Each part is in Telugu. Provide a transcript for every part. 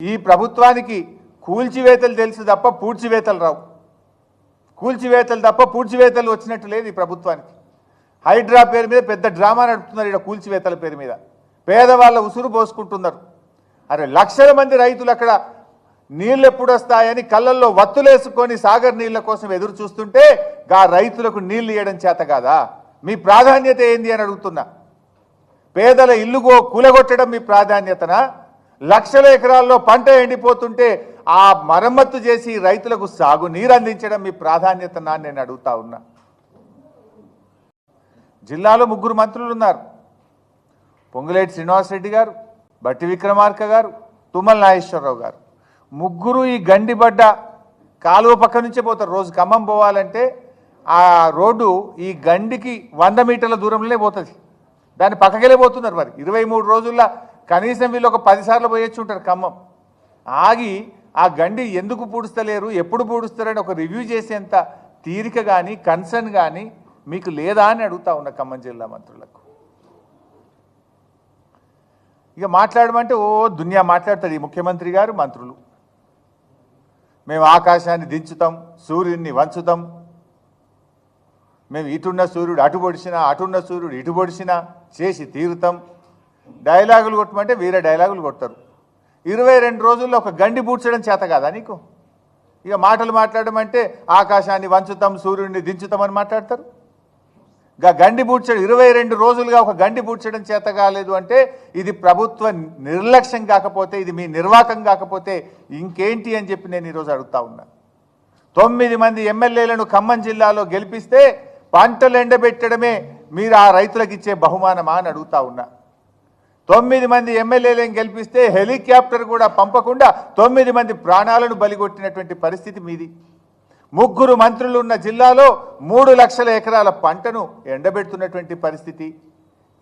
ఈ ప్రభుత్వానికి కూల్చివేతలు తెలుసు తప్ప పూడ్చివేతలు రావు. కూల్చివేతలు తప్ప పూడ్చివేతలు వచ్చినట్టు లేదు ఈ ప్రభుత్వానికి. హైడ్రా పేరు మీద పెద్ద డ్రామా నడుపుతున్నారు ఇక్కడ కూల్చివేతల పేరు మీద. పేదవాళ్ళ ఉసురు పోసుకుంటున్నారు. అరే లక్షల మంది రైతులు అక్కడ నీళ్ళు ఎప్పుడు వస్తాయని కళ్ళల్లో వత్తులేసుకొని సాగర్ నీళ్ళ కోసం ఎదురు చూస్తుంటే గా రైతులకు నీళ్ళు ఇవ్వడం చేత కాదా? మీ ప్రాధాన్యత ఏంది అని అడుగుతున్నా. పేదల ఇల్లుగో కూలగొట్టడం మీ ప్రాధాన్యతనా? లక్షల ఎకరాల్లో పంట ఎండిపోతుంటే ఆ మరమ్మత్తు చేసి రైతులకు సాగు నీరు అందించడం మీ ప్రాధాన్యతనా నేను అడుగుతా ఉన్నా. జిల్లాలో ముగ్గురు మంత్రులు ఉన్నారు. పొంగులేటి శ్రీనివాసరెడ్డి గారు బట్టి విక్రమార్క గారు తుమ్మల నాగేశ్వరరావు గారు. ముగ్గురు ఈ గండిబడ్డ కాలువ పక్క నుంచే పోతారు. రోజు ఖమ్మం పోవాలంటే ఆ రోడ్డు ఈ గండికి వంద మీటర్ల దూరంలోనే పోతుంది. దాన్ని పక్కకెళ్ళే పోతున్నారు మరి. ఇరవై మూడు రోజుల్లో కనీసం వీళ్ళు ఒక పదిసార్లు పోయొచ్చు ఉంటారు ఖమ్మం. ఆగి ఆ గండి ఎందుకు పూడుస్తలేరు ఎప్పుడు పూడుస్తారని ఒక రివ్యూ చేసేంత తీరిక కానీ కన్సర్న్ కానీ మీకు లేదా అని అడుగుతా ఉన్నా ఖమ్మం జిల్లా మంత్రులకు. ఇక మాట్లాడమంటే ఓ దునియా మాట్లాడతాడు ఈ ముఖ్యమంత్రి గారు మంత్రులు. మేము ఆకాశాన్ని దించుతాం సూర్యుడిని వంచుతాం. మేము ఇటున్న సూర్యుడు అటు పొడిచినా అటున్న సూర్యుడు ఇటు పొడిచినా చేసి తీరుతాం. డైలాగులు కొట్టమంటే వేరే డైలాగులు కొడతారు. ఇరవై రెండు రోజుల్లో ఒక గండి పూడ్చడం చేత కాదా నీకు? ఇక మాటలు మాట్లాడడం అంటే ఆకాశాన్ని వంచుతాం సూర్యుడిని దించుతామని మాట్లాడతారు. ఇక గండి పూడ్చడం ఇరవై రెండు రోజులుగా ఒక గండి పూడ్చడం చేత కాలేదు అంటే ఇది ప్రభుత్వ నిర్లక్ష్యం కాకపోతే ఇది మీ నిర్వాకం కాకపోతే ఇంకేంటి అని చెప్పి నేను ఈరోజు అడుగుతా ఉన్నా. తొమ్మిది మంది ఎమ్మెల్యేలను ఖమ్మం జిల్లాలో గెలిపిస్తే పంటలు ఎండబెట్టడమే మీరు ఆ రైతులకు ఇచ్చే బహుమానమా అని అడుగుతా ఉన్నా. తొమ్మిది మంది ఎమ్మెల్యేలను గెలిపిస్తే హెలికాప్టర్ కూడా పంపకుండా తొమ్మిది మంది ప్రాణాలను బలిగొట్టినటువంటి పరిస్థితి మీది. ముగ్గురు మంత్రులు ఉన్న జిల్లాలో మూడు లక్షల ఎకరాల పంటను ఎండబెడుతున్నటువంటి పరిస్థితి.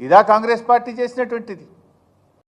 ఇదా కాంగ్రెస్ పార్టీ చేసినటువంటిది.